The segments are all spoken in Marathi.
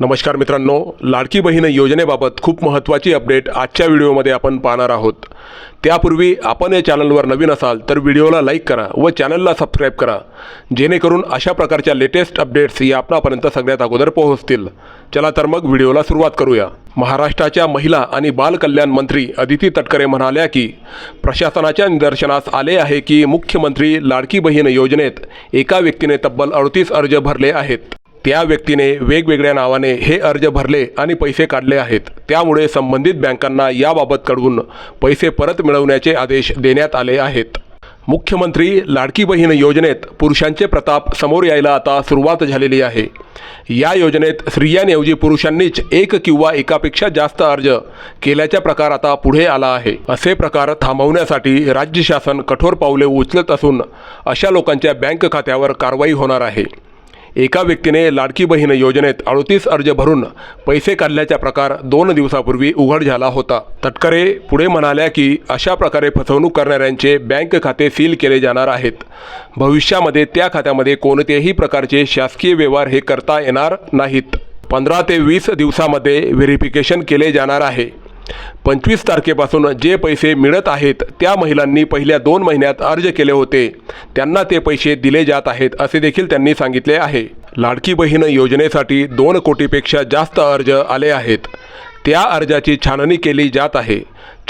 नमस्कार मित्रांनो लाडकी बहीण योजनेबाबत खूप महत्त्वाची अपडेट आजच्या व्हिडिओमध्ये आपण पाहणार आहोत. त्यापूर्वी आपण या चॅनलवर नवीन असाल तर व्हिडिओला लाईक करा व चॅनलला सबस्क्राईब करा. जेणेकरून अशा प्रकारच्या लेटेस्ट अपडेट्स या आपणापर्यंत सगळ्यात अगोदर पोहोचतील. चला तर मग व्हिडिओला सुरुवात करूया. महाराष्ट्राच्या महिला आणि बालकल्याण मंत्री अदिती तटकरे म्हणाल्या की प्रशासनाच्या निदर्शनास आले आहे की मुख्यमंत्री लाडकी बहीण योजनेत एका व्यक्तीने तब्बल अडतीस अर्ज भरले आहेत. त्या व्यक्तीने वेगवेगळ्या नावाने हे अर्ज भरले आणि पैसे काढले आहेत. त्यामुळे संबंधित बँकांना याबाबत कळवून पैसे परत मिळवण्याचे आदेश देण्यात आले आहेत. मुख्यमंत्री लाडकी बहीण योजनेत पुरुषांचे प्रताप समोर यायला आता सुरुवात झालेली आहे. या योजनेत स्त्रियांऐवजी पुरुषांनीच एक किंवा एकापेक्षा जास्त अर्ज केल्याचा प्रकार आता पुढे आला आहे. असे प्रकार थांबवण्यासाठी राज्य शासन कठोर पावले उचलत असून अशा लोकांच्या बँक खात्यावर कारवाई होणार आहे. एका व्यक्तीने लाडकी बहीण योजनेत अडतीस अर्ज भरून पैसे काढल्याचा प्रकार दोन दिवसापूर्वी उघड झाला होता. तटकरे पुढे म्हणाल्या की अशा प्रकारे फसवणूक करणाऱ्यांचे बँक खाते सील केले जाणार आहेत. भविष्यामध्ये त्या खात्यामध्ये कोणत्याही प्रकारचे शासकीय व्यवहार हे करता येणार नाहीत. पंधरा ते वीस दिवसामध्ये व्हेरिफिकेशन केले जाणार आहे. पंचवीस तारखेपासून जे पैसे मिळत आहेत त्या महिलांनी पहिल्या दोन महिन्यात अर्ज केले होते. त्यांना ते पैसे दिले जात आहेत असे देखील त्यांनी सांगितले आहे. लाडकी बहीण योजनेसाठी दोन कोटीपेक्षा जास्त अर्ज आले आहेत. त्या अर्जाची छाननी केली जात आहे.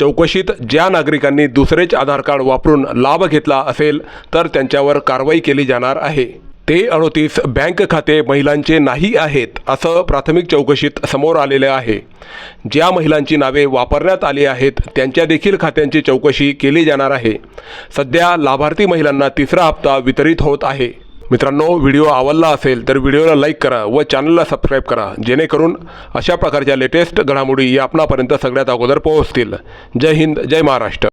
चौकशीत ज्या नागरिकांनी दुसरेच आधार कार्ड वापरून लाभ घेतला असेल तर त्यांच्यावर कारवाई केली जाणार आहे. ते अडोतीस बँक खाते महिलांचे नाही आहेत असं प्राथमिक चौकशीत समोर आलेले आहे. ज्या महिलांची नावे वापरण्यात आली आहेत त्यांच्या देखील खात्यांची चौकशी केली जाणार आहे. सध्या लाभार्थी महिलांना तिसरा हप्ता वितरित होत आहे. मित्रांनो व्हिडिओ आवडला असेल तर व्हिडिओला लाईक करा व चॅनलला सबस्क्राईब करा जेणेकरून अशा प्रकारच्या लेटेस्ट घडामोडी या आपणापर्यंत सगळ्यात अगोदर पोहोचतील. जय हिंद जय महाराष्ट्र.